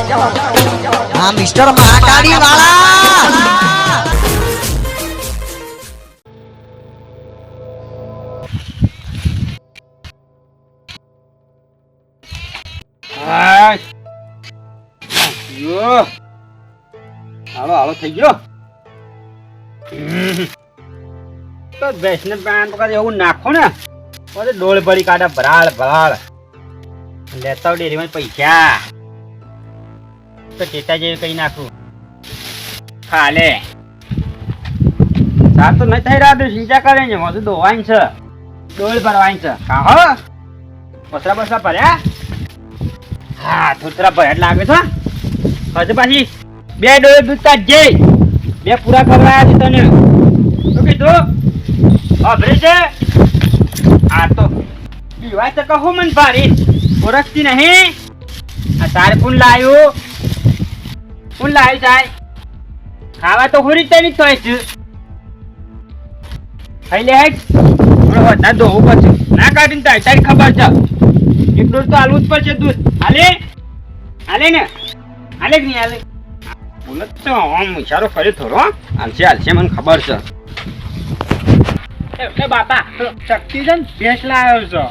હા, મિસ્ટર મહાકાળી વાળા. થઈ ગયો. તો ભેંસને પાન પકડ એવું નાખો ને. પછી ડોળ ભરી કાઢે ભરાળ ભરાળ. લેતા ડેરીમાં પૈસા. તો ચેતા જેવી કઈ નાખું. ખાલે સાર તો નહીં થઈ રહ્યા સિંચા કરે છે વધુ ધોવાય છે. ડોલ ભરવાય છે. હા હો. બસરા બસરા ભર્યા? હા થોતરા ભર્યા લાગે છે હજુ પાછી બે ડોલ દૂધતા જ. બે પૂરા ખવડાયા છે તને. શું કીધું? અભરે છે? આ તો પીવાય તો કહું મન ભારી. ઓળખતી નહીં. આ તારે કોણ લાયું? કોણ લાયું સાહેબ ખાવા તો હોરી તેની તો છે. ખાઈ લે હેડ. વધારે ધોવું પડશે. ના કાઢીને તારી તારી ખબર છે. એટલું તો હાલવું જ પડશે દૂધ. હાલે? હાલે ને? હાલે કે નહીં હાલે? બોલે તો આમ ઇશારો કર્યો થોડો, હો. હાલશે હાલશે, મને ખબર છે. બાપા શક્તિ છે ને ભેંસ લાવ્યો છો.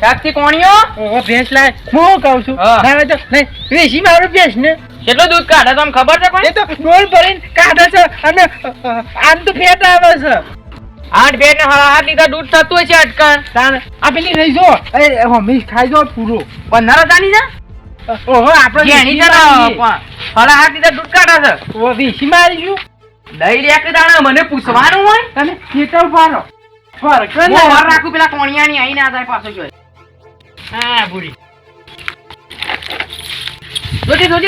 સાક્ષી કોણીઓ? ઓહો ભેંસ લાય. હું કહું છું? હા. તો નહીં, વેસી મારું ભેંસ ને. કેટલું દૂધ કાઢે? તમને ખબર છે એ કોઈ તો ડોલ ભરીને કાઢે છે અને આમ તો ફેટ આવે છે. આઠ બે ને હળા હાથ લીધા દૂધ થતું હોય છે અટકણ. તાણ આ પેલી રહી જો. એ હમીશ ખાઈ જો પૂરો. પંદર હજારની ને ઓહો આપણે જેની છે ને હળા હાથ લીધા દૂધ કાઢે છે. ઓ વેસી મારીશું. દઈ લે કે દાણા મને પૂછવાનું હોય? તમે કેટલું પાડો ફરક રાખું પેલા કોણિયાની આઈ ના થાય પાછો જોઈ હા બુડી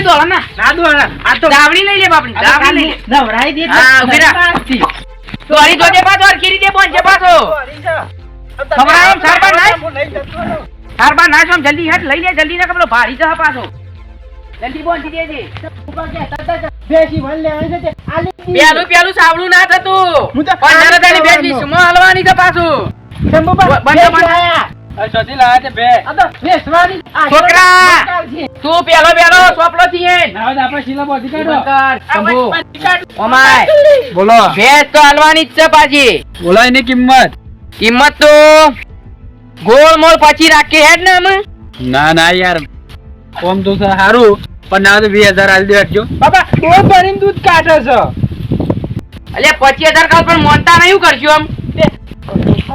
દોડા ના ના દો આ તો દાવડી લઈ લે બાપડી દાવડી લઈ લે. નવરાઈ દે હા, ઊભી દોરી જોજે પાછો અરખી રીતે પહોંચે પાછો. ખબર એમ સારવાર નાખ. હારબા નાશ આમ જલ્દી હેઠ લઈ લે જલ્દી ના કપડો ભારી જશે પાછો. જલ્દી પહોંચી દેજે. બેસી વન છે. પેલું પેલું ના થતું. હું તો પંદર. હલવાની છે પાછું. બંધ બંધ. બોલો. ભેટ તો હલવાની જ છે પાછી. બોલો એની કિંમત. કિંમત તો ગોળ મોળ પછી રાખી હેડ ને અમે ના ના યાર. ઓમ તો સારું પણ ના તો વીસ હજાર આલી દેજો બાપા ડોળ ભરીને દૂધ કાઢો છો. એટલે પચીસ હજાર કાલ પણ મોનતા નહીં કરશું આમ?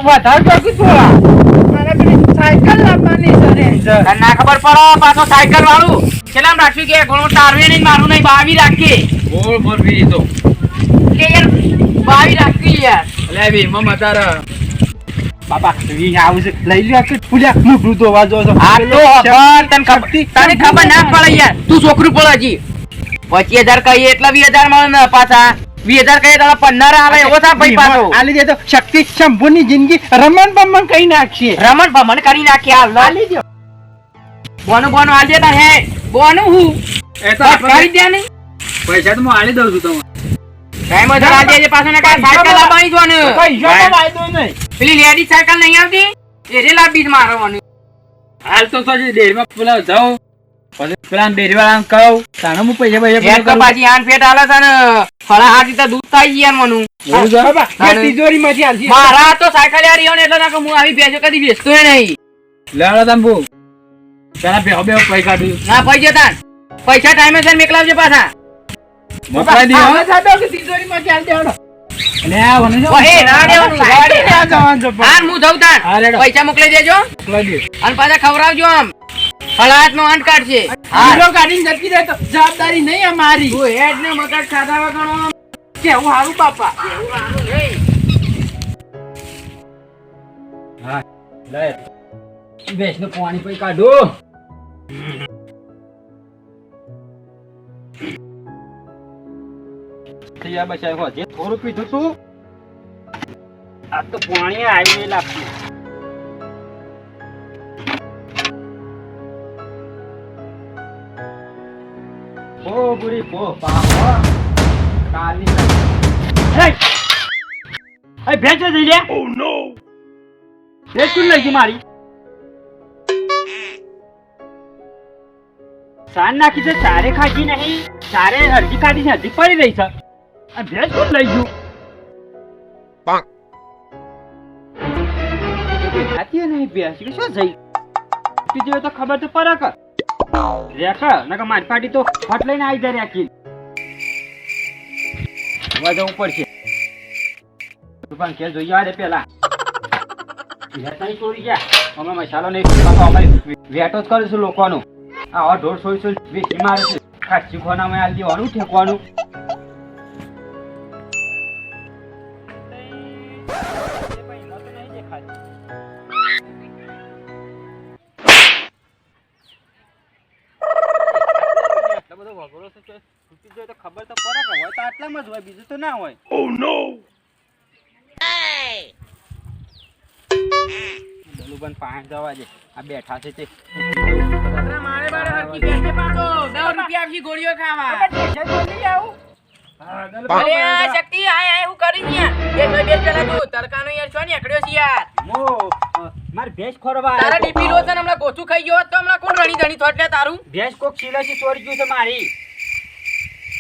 વધારે કરશું થોડા. સાયકલ લાવવાની છે ને. ના ખબર પડો પાછો સાયકલ વાળું. કેટલામ રાખ્યું કે ઘણો તારવે નહીં મારું નહીં બાવી રાખી બોલ બોલ બીજી તો. કે યાર બાવી રાખી યાર. લે બી મમ તારે બાપા વી આવું છે. લઈ લ્યો કે પૂજા હું ભૂતો વાજો છો. આ તો ખબર. તને ખબર તને ખબર ના પડે યાર. તું છોકરું પડે જી પચીસ હજાર કહીએ એટલે વીસ હજાર મળે ને પાછા. વીસ હજાર કહીએ તો પંદર આવે એવો થા ભાઈ પાછો. આલી દે તો શક્તિ શંભુની જિંદગી રમણ બમણ કઈ નાખીએ રમણ ભમણ કરી નાખી હાલ આલી દો. બોનું બોનું હાલ દેતા હે બોનું હું? એ કરી દે પૈસા તો હું આલી દઉં છું તમને. ટાઈમ વધારે હાલ દેજે પાછો ને કાંઈ સાયકલ લાવવાની જ વાનું. પૈસા તો વાયદો નહીં. પેલી લેડી સાયકલ નહીં આવતી? એ રે લાવી મારવાનું હાલ તો સાજી ડેરીમાં પેલા જાઉં. પેલા ડેરી કહું તાણે હું પૈસા તો પાછી આન ફેટ હાલે છે ફળા હાથ રીતે દૂધ થાય યાર મનું. તિજોરી માંથી આલજી મારા તો સાયકલ યાર ઈયોને એટલે ના હું આવી બેસો કદી બેસતો નહીં. લેવડો તમ બહુ પેલા બે બે પૈસા કાઢું ના પૈસા તાન. પૈસા ટાઈમે સર મેકલાવજો પાછા. મોકલાઈ દીધો દેવાનું, છે. પૈસા મોકલી દેજો. અને પાછા ખવડાવજો આમ. ફળાહાથ નો અંત કાઢશે હીરો કાઢીને જતી રહે તો જવાબદારી નહીં અમારી. તું હેડ ને મગજ ખાધા વગરનો કેવું હારું બાપા હા લે. બેસનું પાણી પી કાઢો. થયા બચાય હો જે થોડું પીધું તું આ તો પાણી આવી લાગતું બુરી બો પાપા કાલી એ ભેંસો જઈ લે ઓ નો ભેંસ કોણ લઈ ગઈ મારી સાન નાખી છે સારે ખાધી નહીં સારે અડધી ખાધી છે અડધી પડી રહી છે આ ભેંસ કોણ લઈ ગયું ખાતી નહીં ભેંસ કે શું જઈ બીજી તો ખબર તો પડે કે રેખા, નકર મારી પાટી તો ફટ લઈને આવી જાય રેખી. જોવા જવું પડશે દુકાન કે જોઈ આવે પેલા. ભેંસાઈ ચોરી ગયા. અમે મસાલો નહીં તો અમે વેટો જ કરીશું લોકોનું. આ ઢોર સોઈ સોઈ વેચી મારે છે. ખાસી ખોનામાં આલી દેવાનું ઠેકવાનું. આટલો છે તો જાય તો ખબર તો પડે કે હોય તો આટલામાં જ હોય બીજું તો ના હોય. દલુબન પાંચ જવા દે. આ બેઠા છે તે. મારે બારે હરકી બેસે પાછો. 10 રૂપિયા આપી ગોળીઓ ખાવા. હા, દલુબન અરે આ શક્તિ આય આય હું કરી યાર. બે બે પેલા તું. તડકાનો યાર છો ને એકડ્યો છે યાર. મો માર ભેંસ ખોરવા તારા ડીપી લોસન હમણાં ગોથું ખાઈ ગયો તો હમણાં કોણ રણી ધણી થોટ લે તારું? ભેંસ કોક શીલાથી ચોરી ગયું છે મારી.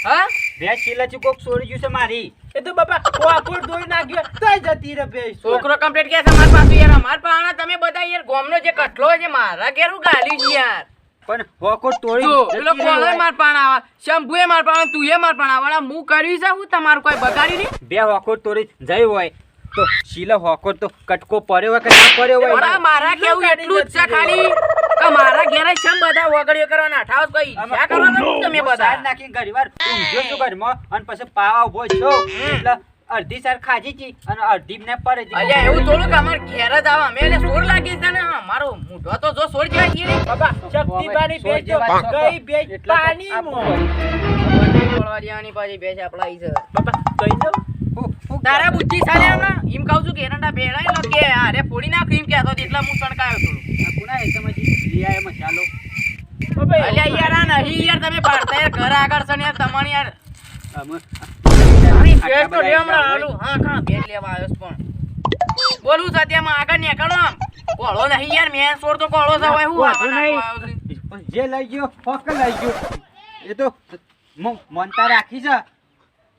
હા? ભેંસ શીલાથી કોક ચોરી ગયું છે મારી. એ તો બાપા કોકર ધોઈ નાખ્યો તોય જતી રહે ભેંસ. છોકરો કમ્પ્લીટ કે છે મારા પાસે યાર? અમાર પાસે તમે બધા યાર ગોમનો જે કટલો છે મારા ઘેર ગાલી છે યાર. પણ હોકો તોડી પેલો હોય. માર પાણ આવા? શંભુએ માર પાણ તુંએ માર પાણ આવા હું કર્યું છે હું તમારું કોઈ બગાડ્યું નહીં? બે વખત તોડી જઈ હોય. તો શીલા હોકો તો કટકો પડ્યો કે ના પડ્યો હોય? મારા કેવું એટલું જ છે ખાલી. કે મારા ઘેરે છે બધા વગડીઓ કરવાના ઠાવ કોઈ ઈચ્છા કરવાના તમે બધા. નાખીને ઘડીવાર ઊંઘ્યો છું ઘરમાં અને પછી પાવા ઊભો છો. એટલે અડધી સાર ખાજી છી અને અડધી ને પડે છે અલ્યા એવું થોડું કે અમાર ઘેર જ આવા. અમે એટલે સોર લાગી છે ને. મારો મૂઢો તો જો સોર જાય છીએ બાબા શક્તિ પાણી સોળ ભેંસ જો. જેવા છો. ગઈ બેજ પાણી મો. પડવા દેવાની પાછી બેસ આપડા ઈ છે. બાપા કહી દઉં તારા બુચ્ચી સાલે હમણાં એમ કહું છું કે એરંડા ભેળાય લો કે અરે ફોડી નાખ એમ કહેતો હતો એટલે હું સણકાયો થોડું આ એ તમે લઈ આયા મસાલો અલ્યા યાર આ નહીં યાર તમે પાડતા યાર ઘર આગળ છે ને યાર તમારી યાર. ભેંસ તો લે હમણાં હાલું. હા હા ભેંસ લેવા આવ્યો છું પણ. બોલું છે તેમાં આગળ નીકળો આમ. કોળો નહીં યાર મેં સોર તો કોળો છે હવે હું. જે લઈ ગયો ફક લઈ ગયો. એ તો મ- મનતા રાખી છે.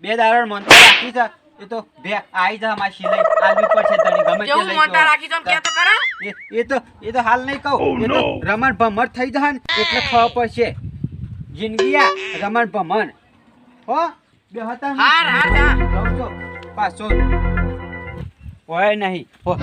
બે દારણ મનતા રાખી છે. એ તો બે આઈ જા મારી સિલાઈ આલવી પડશે તને ગમે તે લઈ મોટા રાખી જો કે તો ખરા એ- એ તો એ તો હાલ નહીં કહું. એ તો રમણ ભમર થઈ ને એટલે ખવા પડશે. જિંદગી આ રમણ ભમર. હો બે હતા હાર હાર જા પાછો. હોય નહીં. હો,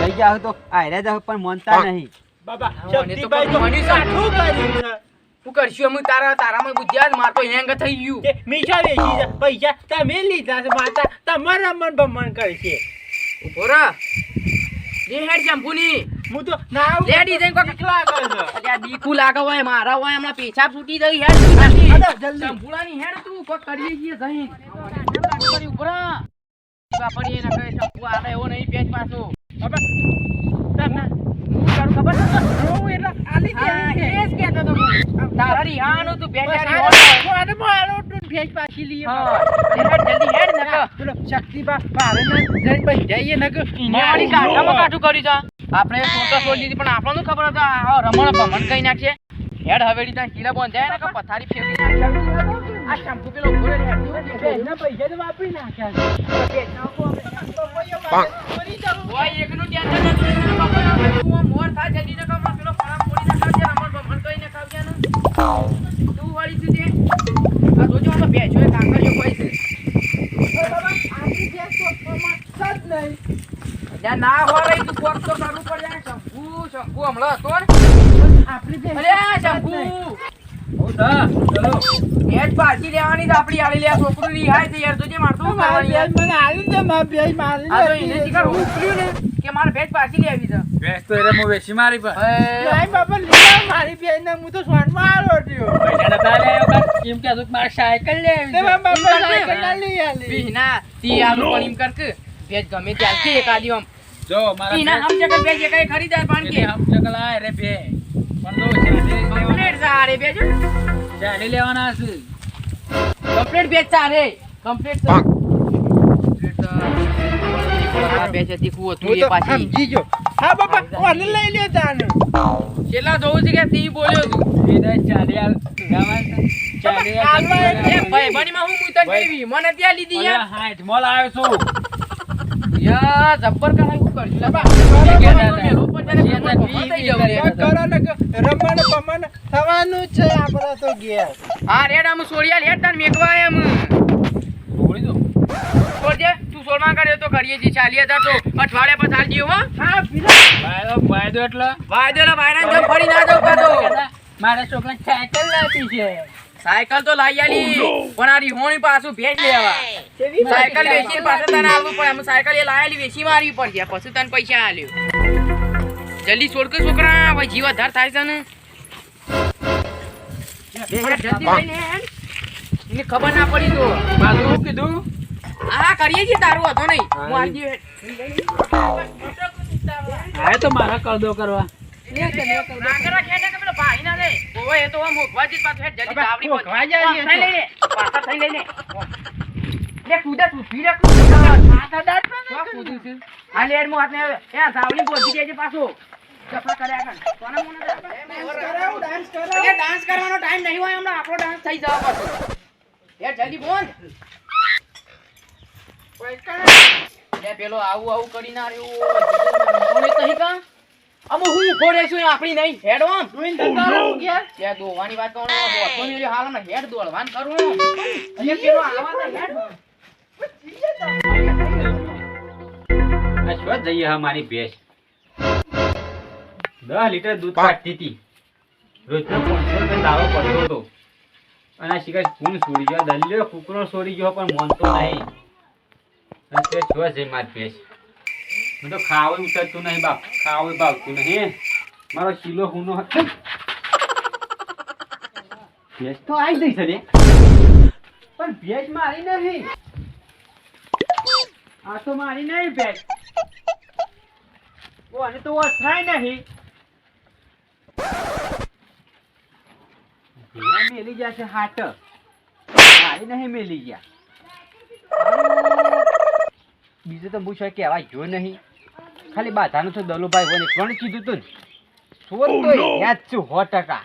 લઈ જાવ તો આયરા જા પણ મનતા નહીં. બાબા શક્તિભાઈ તો શક્તિબાઈ તો મને છે કરશું અમે તારા તારામાં બુદ્ધિયા માર તો હેંગ થઈ ગયું કે મીઠા વેચી પૈસા તમે લીધા છે માતા તમારા મન ભમણ કરશે ઊભો રહો. હેડ શેમ્પૂની. હું તો ના લે ડિઝાઇન કોક. કરે છે અલ્યા દીકુ લાગે હોય મારા હોય હમણાં પેશાબ છૂટી જઈ હેડ તું નાખી. અરે, જલ્દી. શેમ્પૂલાની હેડ તું કોક જઈને. કરી ઊભો રહો. વાપરીએ ને શેમ્પૂ આવે એવો નહીં પેચ પાછો. તમે હું ખબર? રોવું એટલે આલી દે એ જ કહેતો તો તારા રિહાનું તું બસ બેચારી હોય. મારો તો ભેંસ પાછી લઈએ હા. જલ્દી હેડ ને કે. પેલો શક્તિબા ભારે ના જઈને પછી જઈએ ને કે મારી કાઢામાં કાઢું કર્યું છે. આપણે સોટા સોળ દીધી પણ આપણને ખબર હતા? રમણ ભમણ કઈ નાખીએ. હેડ હવેડી ત્યાં હીરા બંધાય ને કે પથારી ફેરવી નાખશે આ શેમ્પુ પેલો ઘોડે પૈસા તો વાપરી નાખ્યા છે. આપણે મોર થા જલ્દી ને કામ પેલો ખરાબ પોડી ભમણ કઈ ને તું વળી તું તે? આ જોજો બે ભેંસો એ કાંકરીઓ કોઈ છે. ના હોય રહી તું કોક તો કરવું પડે. શંકુ શંકુ હમણાં હતો ને. અરે શંકુ. હું થા, ચલો. એ જ પાછી લેવાની જ આપણી આલી લે આ છોકરું રિહાય છે યાર તુજે મારતું શું કરવાની યાર? આ તો એને શિકાર ઉપડ્યું ને કે મારે ભેજ પાછી લેવી છે ભેંસ તો એને હું વેચી મારી પણ. એ, મારી બેન ને હું તો સોનમાં આવ્યો છું પૈસા નતા લે એમ કે મારે સાયકલ લેવી તે છે. બાપા સાયકલ ના લઈ આલી. વિહના, તી આલું પણ એમ કર કે ભેજ ગમે ત્યારથી એકાદી આમ. જો મારા હમ જગત ભેજ એકાઈ ખરીદાર પણ કે. હમ આય રે બે. પણ કમ્પ્લેટ સારે ભેજ હો. લેવાના છે. કમ્પ્લેટ એને ચાલી આલ- એ હું મું મને ત્યાં લીધી યાર. હાથ મોલ આવ્યો છું. જબ્બર કરાય. કરો ને રમણ થવાનું છે આપણે તો હા રેડ આમ લેટ તને મેકવા એમ. છોડી દો. સોડજે તું સોળમાં કર્યો તો કરીએ છીએ. ચાલી હજાર તો અઠવાડિયા પર ચાલજી હો. હા વાયદો વાયદો એટલે. વાયદો વાયરાને ફરી ના જાવ પાછો. મારા છોકરા સાયકલ લાવી છે. સાયકલ તો લઈ આલી પણ આ રીહોણી પાછું ભેટ લેવા સાયકલ વેચી પાછું તને આલવું પડે એમ સાયકલ એ લાયેલી વેચી મારવી પડશે પછી તને પૈસા આલ્યો જલ્દી છોડ કે છોકરા ભાઈ જીવ વધાર થાય છે ને એને ખબર ના પડી તો પાછું કીધું હા કરીએ છીએ તારું હતો નહીં હું હેડ. હા તો મારા કરદો કરવા નાગરા ખેંચે કે પેલો ના લે. ઓવે, એ તો આમ ઉભવાજી જ પાછું જલ્દી અબા, તાવડી પહોંચ. જાય છે લઈ લે. પાછળ થઈ લઈ લે. લે, કૂદે તું, ભીડે કૂદ. શું કૂદ્યું છે? હા, લે, હેડ, હું હાથને એ આ તાવડી દેજે પાછો. ચપલા કર્યા કર. કોને મોને જા. અરે, ડાન્સ કરવાનો ટાઈમ નહીં હોય હમણાં આપણો ડાન્સ થઈ જવા પાછો જલ્દી. લે, પેલો આવું આવું કરી ના રહ્યો કોને કહી કા અમુ હું ઊભો રહેશું આપણી નહીં હેડ આમ ત્યાં દોવાની વાત કરો બોતો ને હાલ હમણાં હેડ દોડવાન કરું અહીંયા કેનો આવા તો હેડ. આ જઈએ હા મારી ભેંસ. દસ લીટર દૂધ કાઢતી હતી. રોજનો પાંચસો રૂપિયા દાવો પડતો હતો. અને આ શિકાર કોણ છોડી ગયો. દલ્યો કુકરો છોડી ગયો પણ મોનતો નહીં. અને તે શું છે મારી ભેંસ. મને તો ખાવું ઉતરતું નહીં બાપ. ખાવું ભાવતું નહીં. મારો શીલો હુનો ભેંસ તો આવી ગઈ છે રે પણ ભેજ મારી નહીં. આ તો મારી નહીં ભેજ. ઓ તો વસાય નહીં. મેલી ગયા છે હાટ. મારી નહીં મેલી ગયા. બીજું તો પૂછો કહેવાય જો નહીં. ખાલી બાધાનું તો દલુભાઈ હોય કોણ કીધું તું સોર તો યાદ છું સો ટકા.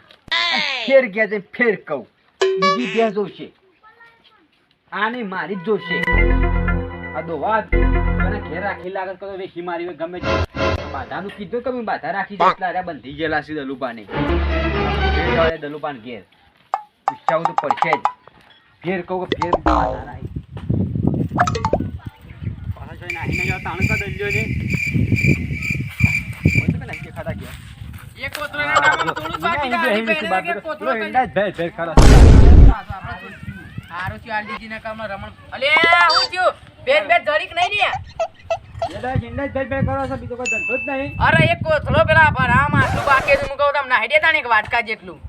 ફેર ગયા છે ફેર કહું. બીજી બે જોશે. આને મારી જ જોશે. આ દોવા મને ઘેર રાખી લાગત કરો વેચી મારી ગમે તે. બાધાનું કીધું કે મેં બાધા રાખી છે એટલે બંધી ગયેલા છે દલુબાને દલુભાન ઘેર. પૂછાવું તો પડશે જ. ફેર કહું કે ફેર બાધા રાખી. પાછા જોઈને આવીને જાઓ તાણ કા દલ્યો છે બધું કે નાખી ખાતા ગયા એક કોતરાના ડાબામાં થોડું બાકી રાખી પહેરે કે કોતરો કરી. હારું થયું આલડીજીના કામમાં રમણ અલે હું થયું બેન બેન જરીક નહીં ને અરે એક કોથળો પેલા ભરામાં આટલું બાકી હું કહું તમને નાહી દેતા ને એક વાટકા જેટલું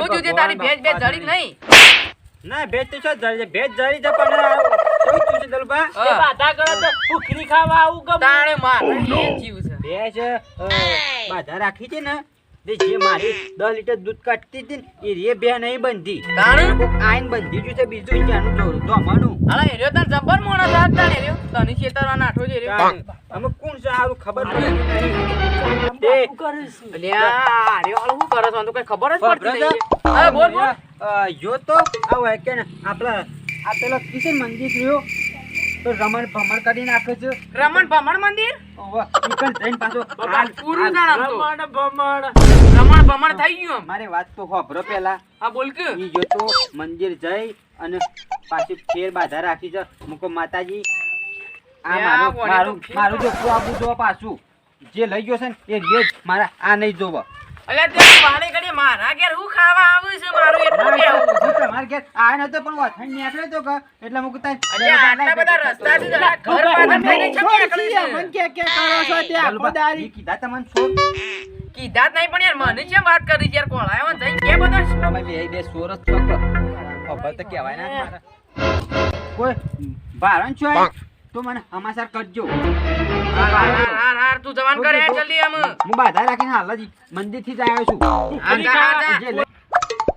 હું તે તારી ભેજ ભેજ જરીક નહીં ના ભેજ તો છે ભેજ જરી છે પણ દલુબા એ બાધા કરો તો ઉખરી ખાવા આવું ગમે. તાણે માર. જીવ છે. ભેજ અ, બાધા રાખી છે ને જે મારી દસ લીટર દૂધ કાઢતી હતી ને એ રે બે નહીં બંધી. તાણે? આઈન બંધી ગયું છે બીજું ત્યાંનું જોરું? તો અમારું અલા એર્યો તને જબ્બર મોણસ હાથ તાણે એર્યો તને છેતરવા નાઠો છે એર્યો અમે કોણ છે સારું ખબર અલ્યા હાલ શું કરે તો કઈ ખબર જ પડતી નહીં. હા બોલ બોલ. યો તો આ હોય કે ને? આપણા આ પેલો કિશન મંદિર રહ્યો. તો રમણ ભમણ કરી નાખે છે. રમણ ભમણ મંદિર? ઓવે, ઈકણ જઈને પાછો પૂરું જાણ રમણ ભમણ. રમણ ભમણ થઈ ગયું મારે વાત તો હોભરો પેલા. હા બોલ કે. ઈ જો તો મંદિર જઈ અને પાછી ફેર બાધા રાખી છે. મુકો માતાજી આ મારું મારું મારું જો પાછું. જે લઈ ગયો છે ને એ જ. મારા આ નહીં જોવો. અલ્યા તે પાણી ઘડીએ મારા ઘેર હું ખાવા આવું છે મારું એટલું કેવું? તમારે ઘેર આ નતો પણ વથાણ નીકળ્યો તો કે એટલે મુક તાય અલ્યા આટલા બધા રસ્તાથી જરા ઘર પાછળ થઈને ચમ નીકળ્યું મન કે કે કરો છો તે આખો દારી? કીધા તમને કીધા નહીં પણ યાર મને કેમ વાત કરી યાર કોળાયો ને જઈને કે બધા તમે બે બે સોરસ ચોક ખબર તો કહેવાય ના કોઈ બારણ છો તો મને સમાચાર કરજો. હાર હાલ જ મંદિરથી જ આવ્યો છું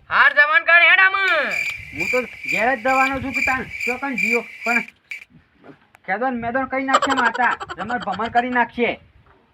હાર જવાન કર હેડ આમ. હું તો ઘેર જ છું કે તાન ચોકન જીઓ. પણ ખેદોન મેદોન કરી નાખશે માતા તમારે ભમણ કરી નાખશે.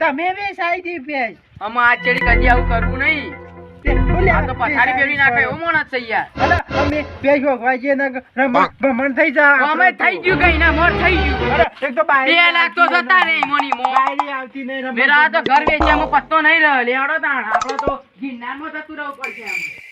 તમે વેસાઈ દી પેજ અમે આ ચડી કદી આવું કરવું નહીં. ઘર વેચ્યા પત્તો નહીં રહ્યો. લેવડો તાણ. આપડે તો ગિરનારમાં જતું રહેવું પડશે